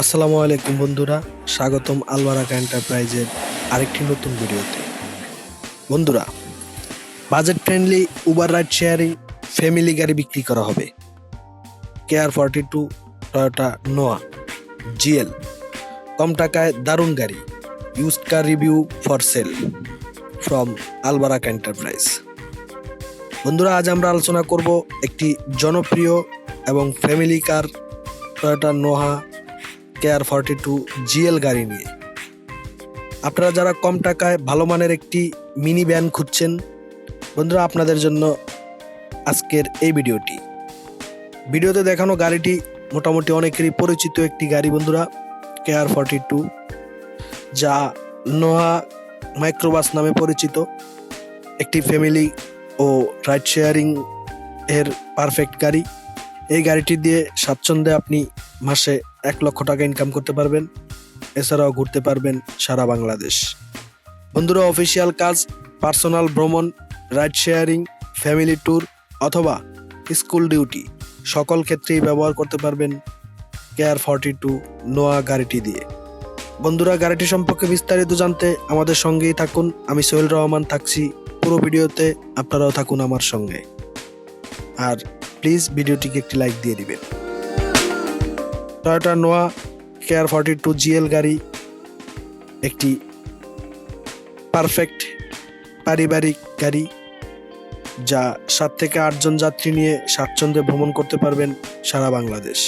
আসসালামু আলাইকুম বন্ধুরা, স্বাগতম আলবারাকা এন্টারপ্রাইজের আরেকটি নতুন ভিডিওতে। বন্ধুরা, budget friendly Uber ride sharing family গাড়ি বিক্রি করা হবে। KR forty two Toyota Noah GL কম টাকায় দারুণ গাড়ি used car review for sale from Albaraka enterprise. বন্ধুরা, আজ আমরা আলোচনা করব একটি জনপ্রিয় এবং family car Toyota Noah KR forty two GL গাড়ি নিয়ে। আপনারা যারা কম টাকায় ভালো মানের একটি মিনি ভ্যান খুঁজছেন, বন্ধুরা আপনাদের জন্য আজকের এই ভিডিওটি। ভিডিওতে দেখানো গাড়িটি মোটামুটি অনেকেরই পরিচিত একটি গাড়ি বন্ধুরা কেয়ার ফর্টি টু যা নোহা মাইক্রোবাস নামে পরিচিত। একটি ফ্যামিলি ও রাইড শেয়ারিং এর পারফেক্ট গাড়ি। এই গাড়িটি দিয়ে স্বাচ্ছন্দ্যে আপনি মাসে এক লক্ষ টাকা ইনকাম করতে পারবেন। এছাড়াও ঘুরতে পারবেন সারা বাংলাদেশ। বন্ধুরা অফিসিয়াল কাজ পার্সোনাল ভ্রমণ রাইড শেয়ারিং ফ্যামিলি ট্যুর অথবা স্কুল ডিউটি সকল ক্ষেত্রেই ব্যবহার করতে পারবেন কেয়ার ফর্টি টু নোয়া গাড়িটি দিয়ে। বন্ধুরা, গাড়িটি সম্পর্কে বিস্তারিত জানতে আমাদের সঙ্গেই থাকুন। আমি সোহেল রহমান থাকছি পুরো ভিডিওতে, আপনারাও থাকুন আমার সঙ্গে। আর প্লিজ ভিডিওটিকে একটি লাইক দিয়ে দিবেন। Toyota Noah KR forty two GL গাড়ি, একটি পারফেক্ট পারিবারিক গাড়ি, যা সাত থেকে আটজন যাত্রী নিয়ে স্বাচ্ছন্দ্যে ভ্রমণ করতে পারবেন সারা বাংলাদেশ।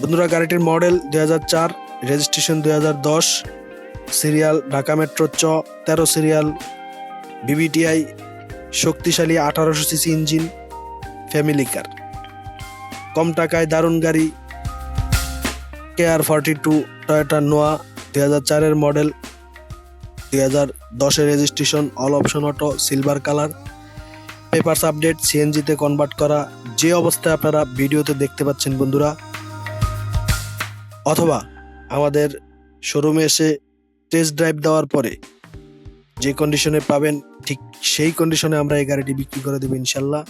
বন্ধুরা, গাড়িটির মডেল দুই হাজার চার, রেজিস্ট্রেশন দুই হাজার দশ, সিরিয়াল ঢাকা মেট্রো চ, তেরো সিরিয়াল বিবিটিআই শক্তিশালী আঠারোশো সিসি ইঞ্জিন ফ্যামিলি কার কম টাকায় দারুণ গাড়ি KR forty two Toyota Noah দুই হাজার চারের মডেল দুই হাজার দশের registration all option auto silver colour papers update সিএনজিতে কনভার্ট করা, যে অবস্থায় আপনারা ভিডিওতে দেখতে পাচ্ছেন বন্ধুরা, অথবা আমাদের শোরুমে এসে টেস্ট ড্রাইভ দেওয়ার পরে যে কন্ডিশনে পাবেন, ঠিক সেই কন্ডিশনে আমরা এই গাড়িটি বিক্রি করে দেবো ইনশাল্লাহ।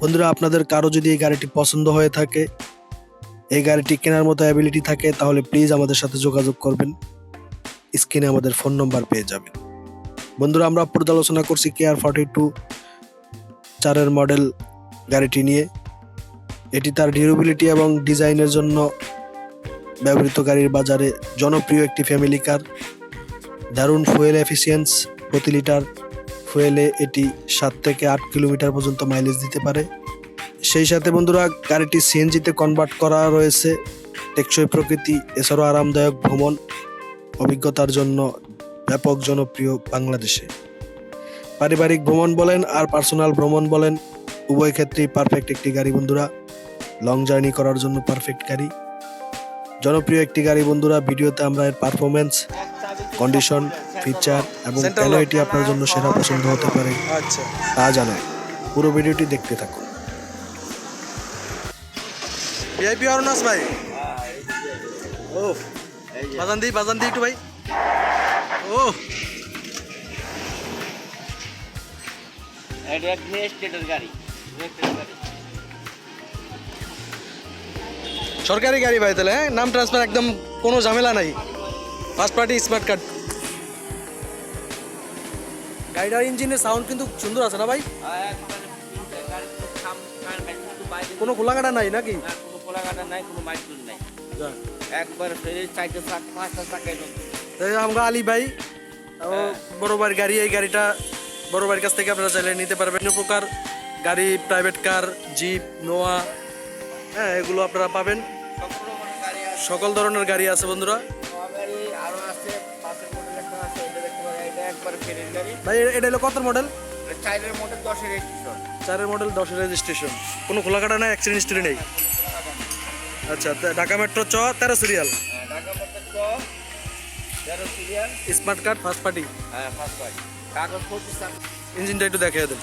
বন্ধুরা, আপনাদের কারও যদি এই গাড়িটি পছন্দ হয়ে থাকে এই গাড়িটি কেনার মতো অ্যাবিলিটি থাকে, তাহলে প্লিজ আমাদের সাথে যোগাযোগ করবেন। স্ক্রিনে আমাদের ফোন নম্বর পেয়ে যাবেন। বন্ধুরা, আমরা পর্যালোচনা করছি কেয়ার ফর্টি টু চারের মডেল গাড়িটি নিয়ে। এটি তার ডিউরেবিলিটি এবং ডিজাইনের জন্য ব্যবহৃত গাড়ির বাজারে জনপ্রিয় একটি ফ্যামিলি কার দারুণ ফুয়েল এফিসিয়েন্স প্রতি লিটার ফুয়েলে এটি সাত থেকে আট কিলোমিটার পর্যন্ত মাইলেজ দিতে পারে। সেই সাথে বন্ধুরা গাড়িটি সিএনজিতে কনভার্ট করা রয়েছে। টেকসই প্রকৃতি এছাড়াও আরামদায়ক ভ্রমণ অভিজ্ঞতার জন্য ব্যাপক জনপ্রিয় বাংলাদেশে। পারিবারিক ভ্রমণ বলেন আর পার্সোনাল ভ্রমণ বলেন উভয় ক্ষেত্রেই পারফেক্ট একটি গাড়ি বন্ধুরা। লং জার্নি করার জন্য পারফেক্ট গাড়ি। জনপ্রিয় একটি গাড়ি বন্ধুরা ভিডিওতে আমরা এর পারফরমেন্স কন্ডিশন ফিচার এবং কেন এটি আপনার জন্য সেরা পছন্দ হতে পারে। আচ্ছা। তা জানাই। পুরো ভিডিওটি দেখতে থাকুন। ভিআইপি অরনাস ভাই। ও বাজান দিই বাজান দিই একটু ভাই। ও সরকারি গাড়ি ভাই তাহলে হ্যাঁ? নাম ট্রান্সফার একদম কোনো ঝামেলা নাই। ফার্স্ট পার্টি স্মার্ট কার্ড গাড়িটার ইঞ্জিনের সাউন্ড কিন্তু সুন্দর আছে না ভাই? কোনো খোলাঘাটা নাই নাকি? কোনো নাই কোনো মাইকুল নাই। একবার ফেরে চারটে চাক পাঁচটা চাকাই এই আমরা আলী ভাই ও বড় গাড়ি এই গাড়িটা বড় ভাইয়ের কাছ থেকে আপনারা চাইলে নিতে পারবেন। প্রকার গাড়ি প্রাইভেট কার জিপ নোয়া হ্যাঁ এগুলো আপনারা পাবেন। সকল ধরনের গাড়ি আছে বন্ধুরা। ভাই এটা হলো কত মডেল চারের মডেল দশের স্টেশন চারের মডেল দশের রেজিস্ট্রেশন কোনো খোলাকাটা নাই অ্যাক্সিডেন্ট হিস্ট্রি নেই। আচ্ছা তা ঢাকা মেট্রো চ তেরো সিরিয়াল। ঢাকা মডেল ছ তেরো serial. Smart card first party হ্যাঁ ফার্স্ট পার্টি কাগজ ইঞ্জিনটা একটু দেখিয়ে দেন।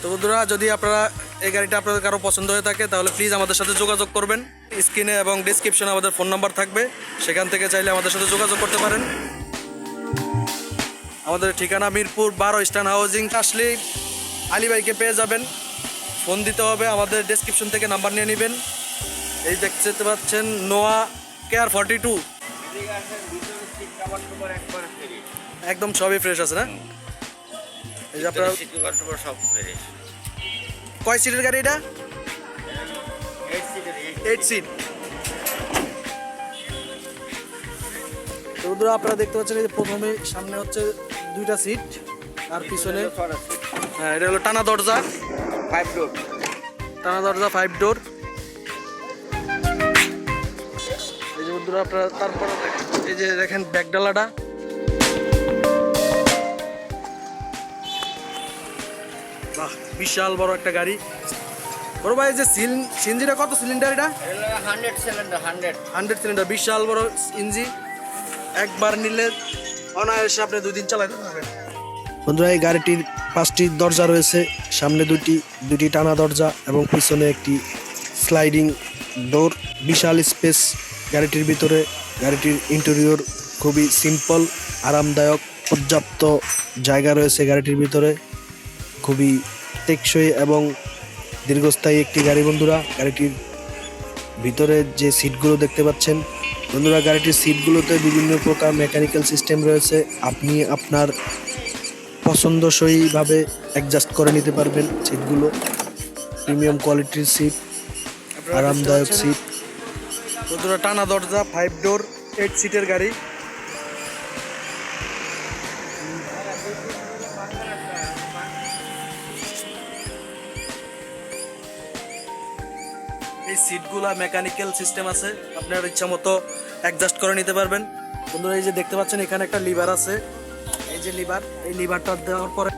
তো বন্ধুরা যদি আপনারা এই গাড়িটা আপনাদের কারও পছন্দ হয়ে থাকে তাহলে প্লিজ আমাদের সাথে যোগাযোগ করবেন। স্ক্রিনে এবং ডিসক্রিপশনে আমাদের ফোন নাম্বার থাকবে। সেখান থেকে চাইলে আমাদের সাথে যোগাযোগ করতে পারেন। আমাদের ঠিকানা মিরপুর বারো স্টান হাউজিং আসলেই আলী ভাইকে পেয়ে যাবেন। ফোন দিতে হবে আমাদের ডেসক্রিপশন থেকে নাম্বার নিয়ে নেবেন। এই দেখতে পাচ্ছেন নোয়া কেয়ার ফর্টি টু একদম সবই ফ্রেশ আছে না? এই যে আপনার সব ফ্রেশ কয় সিটের গাড়ি এটা? এইট সিট তো বন্ধুরা আপনারা দেখতে পাচ্ছেন এই যে প্রথমে সামনে হচ্ছে দুইটা সিট আর পিছনে হ্যাঁ এটা হলো টানা দরজা। ফাইভ ডোর টানা দরজা ফাইভ ডোর এই যে বন্ধুরা আপনারা তারপরে এই যে দেখেন ব্যাগডালাটা বাহ বিশাল বড় একটা গাড়ি। বড় ভাই এই যে সিল সিনজিটা কত সিলিন্ডার এটা? Hundred cylinder hundred. Hundred cylinder বিশাল বড় ইঞ্জি। একবার নিলে অনায়াসে আপনি দুই দিন চালাতে পারবেন। বন্ধুরা এই গাড়িটির পাঁচটি দরজা রয়েছে। সামনে দুটি দুটি টানা দরজা এবং পিছনে একটি স্লাইডিং ডোর বিশাল স্পেস গাড়িটির ভিতরে। গাড়িটির ইন্টেরিয়র খুবই সিম্পল আরামদায়ক, পর্যাপ্ত জায়গা রয়েছে গাড়িটির ভিতরে। খুবই টেকসই এবং দীর্ঘস্থায়ী একটি গাড়ি, বন্ধুরা। গাড়িটির ভিতরে যে সিটগুলো দেখতে পাচ্ছেন, বন্ধুরা, গাড়িটির সিটগুলোতে বিভিন্ন প্রকার মেকানিক্যাল সিস্টেম রয়েছে। আপনি আপনার পছন্দসইভাবে অ্যাডজাস্ট করে নিতে পারবেন সিটগুলো প্রিমিয়াম কোয়ালিটির সিট আরামদায়ক সিট বন্ধুরা টানা দরজা ফাইভ ডোর এইট সিটের গাড়ি। এই সিটগুলা মেকানিক্যাল সিস্টেম আছে আপনার ইচ্ছা মতো অ্যাডজাস্ট করে নিতে পারবেন। বন্ধুরা এই যে দেখতে পাচ্ছেন এখানে একটা লিভার আছে। এই যে লিভার এই লিভারটা দেওয়ার পরে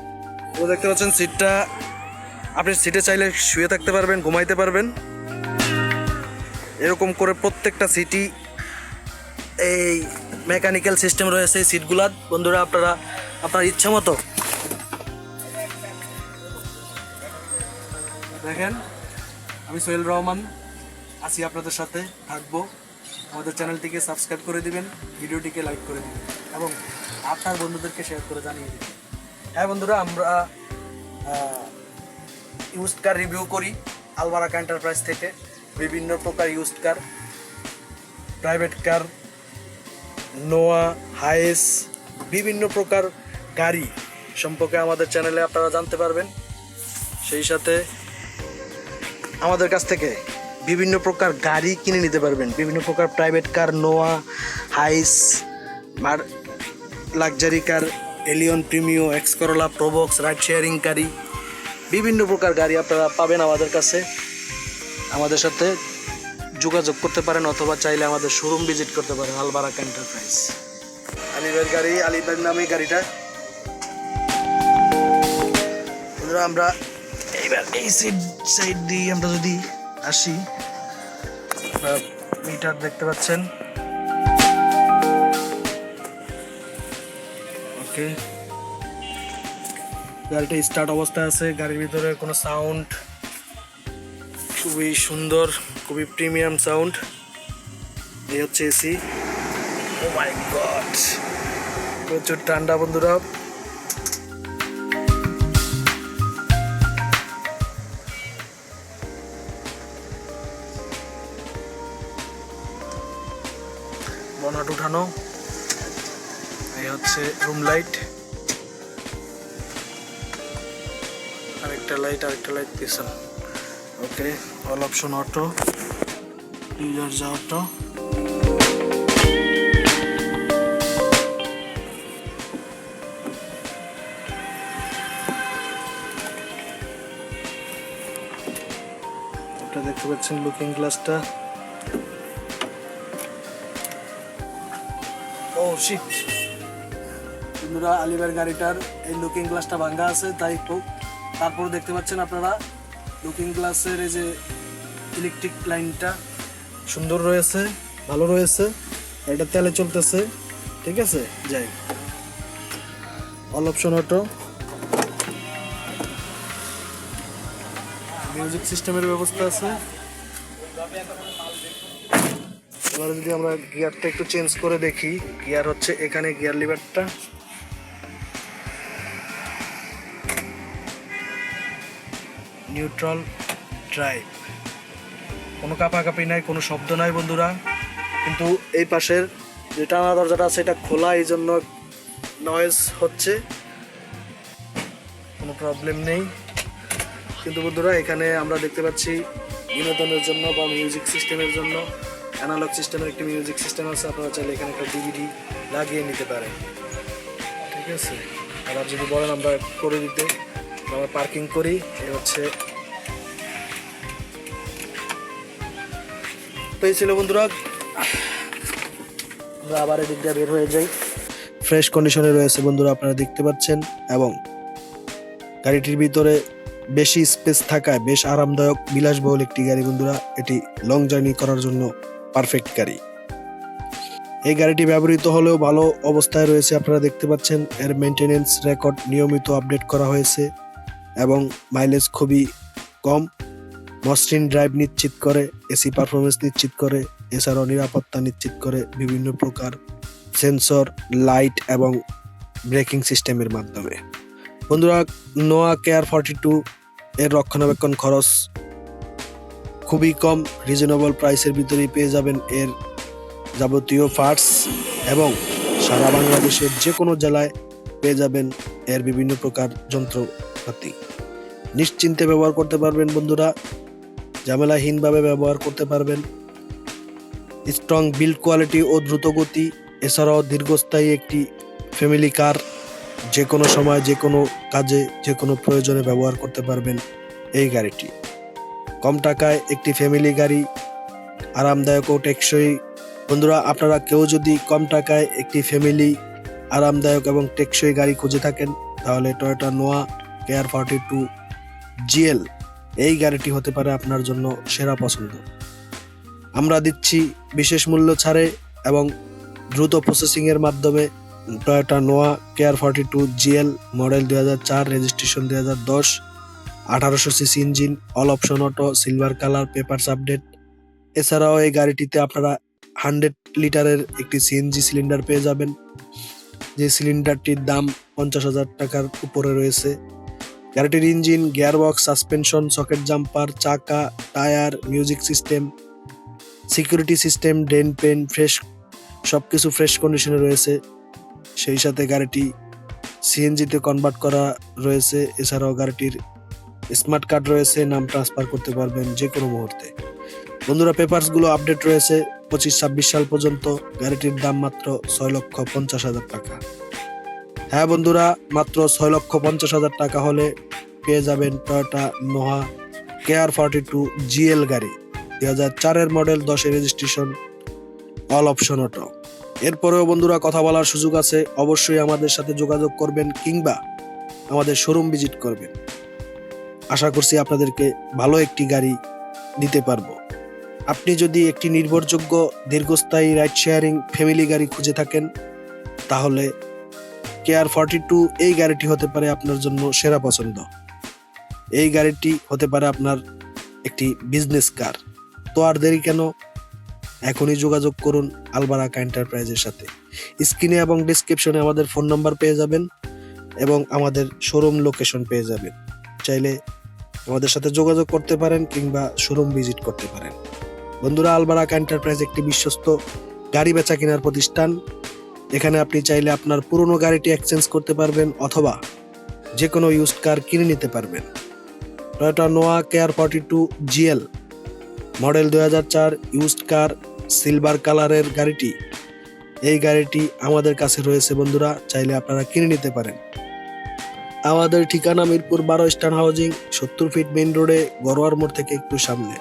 তো দেখতে পাচ্ছেন সিটটা আপনি সিটে চাইলে শুয়ে থাকতে পারবেন, ঘুমাইতে পারবেন। এরকম করে প্রত্যেকটা সিটি এই মেকানিক্যাল সিস্টেম রয়েছে এই বন্ধুরা, আপনারা, আপনার ইচ্ছা মতো। দেখেন, আমি সোহেল রহমান, আছি আপনাদের সাথে, থাকব। আমাদের চ্যানেলটিকে সাবস্ক্রাইব করে দিবেন, ভিডিওটিকে লাইক করে দিবেন এবং আপনার বন্ধুদেরকে শেয়ার করে জানিয়ে দিবেন। হ্যাঁ বন্ধুরা, আমরা ইউজড কার রিভিউ করি আলবারাকা এন্টারপ্রাইজ থেকে। বিভিন্ন প্রকার used car private car Noah হাইস বিভিন্ন প্রকার গাড়ি সম্পর্কে আমাদের চ্যানেলে আপনারা জানতে পারবেন। সেই সাথে আমাদের কাছ থেকে বিভিন্ন প্রকার গাড়ি কিনে নিতে পারবেন। বিভিন্ন প্রকার প্রাইভেট কার নোয়া হাইস আর luxury car Allion Premio X Corolla Probox ride sharing গাড়ি বিভিন্ন প্রকার গাড়ি আপনারা পাবেন আমাদের কাছে। আমাদের সাথে যোগাযোগ করতে পারেন অথবা চাইলে আমাদের শোরুম ভিজিট করতে পারেন আলবারাক এন্টারপ্রাইজ আলিবের গাড়ি, আলিবের নামে গাড়িটা। আমরা এইবার এই সাইড সাইড দিয়ে আমরা যদি আসি। মিটার দেখতে পাচ্ছেন। ওকে। গাড়িটা স্টার্ট অবস্থায় আছে। গাড়ির ভিতরে কোনো সাউন্ড খুবই সুন্দর, খুবই প্রিমিয়াম সাউন্ড এই হচ্ছে এসি ও মাই গড প্রচুর ঠান্ডা বন্ধুরা। বনাট উঠানো। এই হচ্ছে রুম লাইট আরেকটা লাইট আরেকটা লাইট পিছন okay all option auto user যা অটো দেখতে পাচ্ছেন লুকিং গ্লাসটা শিট বন্ধুরা আলিবার গাড়িটার এই লুকিং গ্লাসটা ভাঙ্গা আছে, তাই একটু তারপর দেখতে পাচ্ছেন আপনারা লুকিং গ্লাসের এই যে ইলেকট্রিক লাইনটা সুন্দর রয়েছে, ভালো রয়েছে, এটা তেলে চলতেছে, ঠিক আছে? যাই অল অপশন অটো মিউজিক সিস্টেমের ব্যবস্থা আছে। এবারে যদি আমরা গিয়ারটা একটু চেঞ্জ করে দেখি, গিয়ার হচ্ছে এখানে গিয়ার লিভারটা। Neutral drive. কোনো কাপাকাপি নাই, কোনো শব্দ নাই বন্ধুরা। কিন্তু এই পাশের যে টানা দরজাটা আছে, এটা খোলা, এই জন্য নয়েজ হচ্ছে। কোনো প্রবলেম নেই। কিন্তু বন্ধুরা, এখানে আমরা দেখতে পাচ্ছি বিনোদনের জন্য বা মিউজিক সিস্টেমের জন্য অ্যানালগ সিস্টেমের একটি মিউজিক সিস্টেম আছে, আপনারা চাইলে এখানে একটা ডিভিডি লাগিয়ে নিতে পারেন। ঠিক আছে? আবার যদি বলেন আমরা করে দিতে, আমরা পার্কিং করি, এ হচ্ছে তো এই ছিল বন্ধুরা। আমরা আবার এদিক দিয়ে বের হয়ে যাই। ফ্রেশ কন্ডিশনে রয়েছে বন্ধুরা, আপনারা দেখতে পাচ্ছেন, এবং গাড়িটির ভিতরে বেশি স্পেস থাকায় বেশ আরামদায়ক, বিলাসবহুল একটি গাড়ি বন্ধুরা। এটি লং জার্নি করার জন্য পারফেক্ট গাড়ি। এই গাড়িটি ব্যবহৃত হলেও ভালো অবস্থায় রয়েছে আপনারা দেখতে পাচ্ছেন। এর মেনটেনেন্স রেকর্ড নিয়মিত আপডেট করা হয়েছে এবং মাইলেজ খুবই কম। মসৃণ ড্রাইভ নিশ্চিত করে এসি পারফরমেন্স নিশ্চিত করে, এছাড়াও নিরাপত্তা নিশ্চিত করে বিভিন্ন প্রকার সেন্সর লাইট এবং ব্রেকিং সিস্টেমের মাধ্যমে। বন্ধুরা নোয়া কেয়ার ফর্টি টু এর রক্ষণাবেক্ষণ খরচ খুবই কম রিজনেবল প্রাইসের ভিতরেই পেয়ে যাবেন এর যাবতীয় পার্টস এবং সারা বাংলাদেশের যে কোনো জেলায় পেয়ে যাবেন এর বিভিন্ন প্রকার যন্ত্রপাতি। নিশ্চিন্তে ব্যবহার করতে পারবেন বন্ধুরা, ঝামেলাহীনভাবে ব্যবহার করতে পারবেন। স্ট্রং বিল্ড কোয়ালিটি ও দ্রুত গতি, এছাড়াও দীর্ঘস্থায়ী একটি ফ্যামিলি কার যে কোনো সময় যে কোনো কাজে যে কোনো প্রয়োজনে ব্যবহার করতে পারবেন এই গাড়িটি। কম টাকায় একটি ফ্যামিলি গাড়ি, আরামদায়ক ও টেকসই। বন্ধুরা, আপনারা কেউ যদি কম টাকায় একটি ফ্যামিলি আরামদায়ক এবং টেকসই গাড়ি খুঁজে থাকেন, তাহলে Toyota Noah care forty two GL এই গাড়িটি হতে পারে আপনার জন্য সেরা পছন্দ। আমরা দিচ্ছি বিশেষ মূল্য ছাড়ে এবং দ্রুত প্রসেসিংয়ের মাধ্যমে Toyota Noah care forty two GL model দু হাজার চার রেজিস্ট্রেশন দু হাজার দশ আঠারোশো CC engine all option auto silver colour papers update এছাড়াও এই গাড়িটিতে আপনারা হান্ড্রেড লিটারের একটি সিএনজি সিলিন্ডার পেয়ে যাবেন। যে সিলিন্ডারটির দাম পঞ্চাশ হাজার টাকার উপরে রয়েছে। গাড়িটির engine gearbox suspension socket jumper চাকা tyre music system security system ডেন পেন ফ্রেশ সব কিছু ফ্রেশ কন্ডিশনে রয়েছে। সেই সাথে গাড়িটি সিএনজিতে কনভার্ট করা রয়েছে। এছাড়াও গাড়িটির স্মার্ট কার্ড রয়েছে, নাম ট্রান্সফার করতে পারবেন যে কোনো মুহূর্তে। বন্ধুরা পেপারসগুলো আপডেট রয়েছে পঁচিশ, ছাব্বিশ সাল পর্যন্ত গাড়িটির দাম মাত্র ছয় লক্ষ পঞ্চাশ হাজার টাকা। হ্যাঁ বন্ধুরা, মাত্র ছয় লক্ষ পঞ্চাশ হাজার টাকা হলে পেয়ে যাবেন Toyota Noah care forty two GL গাড়ি। দুই হাজার চারের মডেল দশের রেজিস্ট্রেশন অল অপশন অটো এরপরেও বন্ধুরা কথা বলার সুযোগ আছে, অবশ্যই আমাদের সাথে যোগাযোগ করবেন কিংবা আমাদের শোরুম ভিজিট করবেন। আশা করছি আপনাদেরকে ভালো একটি গাড়ি দিতে পারব। আপনি যদি একটি নির্ভরযোগ্য, দীর্ঘস্থায়ী রাইড শেয়ারিং ফ্যামিলি গাড়ি খুঁজে থাকেন, তাহলে কেয়ার ফর্টি টু এই গাড়িটি হতে পারে আপনার জন্য সেরা পছন্দ। এই গাড়িটি হতে পারে আপনার একটি বিজনেস কার তো আর দেরি কেন? এখনই যোগাযোগ করুন আলবারাকা এন্টারপ্রাইজের সাথে। স্ক্রিনে এবং ডিসক্রিপশনে আমাদের ফোন নাম্বার পেয়ে যাবেন এবং আমাদের শোরুম লোকেশন পেয়ে যাবেন। চাইলে আমাদের সাথে যোগাযোগ করতে পারেন কিংবা শোরুম ভিজিট করতে পারেন। বন্ধুরা আলবারাকা এন্টারপ্রাইজ একটি বিশ্বস্ত গাড়ি বেচা কেনার প্রতিষ্ঠান। এখানে আপনি চাইলে আপনার পুরনো গাড়িটি এক্সচেঞ্জ করতে পারবেন অথবা যে কোনো ইউজড কার কিনে নিতে পারবেন। Toyota Noah care forty two GL model হাজার চার ইউজড কার সিলভার কালারের গাড়িটি। এই গাড়িটি আমাদের কাছে রয়েছে বন্ধুরা, চাইলে আপনারা কিনে নিতে পারেন। আমাদের ঠিকানা মিরপুর বারো স্টান হাউজিং, সত্তর ফিট মেন রোডে, গরোয়ার মোড় থেকে একটু সামনে।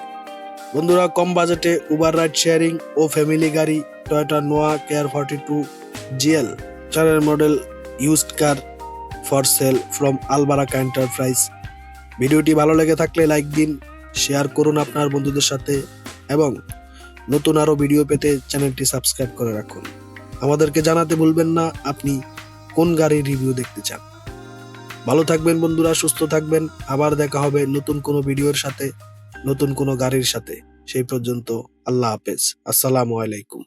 বন্ধুরা, কম বাজেটে উবার রাইড শেয়ারিং ও ফ্যামিলি গাড়ি Toyota Noah care forty two GL চারের model used car for sale from Albaraka enterprise ভিডিওটি ভালো লেগে থাকলে লাইক দিন শেয়ার করুন আপনার বন্ধুদের সাথে, এবং নতুন আরও ভিডিও পেতে চ্যানেলটি সাবস্ক্রাইব করে রাখুন। আমাদেরকে জানাতে ভুলবেন না, আপনি কোন গাড়ির রিভিউ দেখতে চান? ভালো থাকবেন বন্ধুরা, সুস্থ থাকবেন। আবার দেখা হবে নতুন কোনো ভিডিওর সাথে, নতুন কোনো গাড়ির সাথে। সেই পর্যন্ত আল্লাহ হাফেজ। আসসালামু আলাইকুম।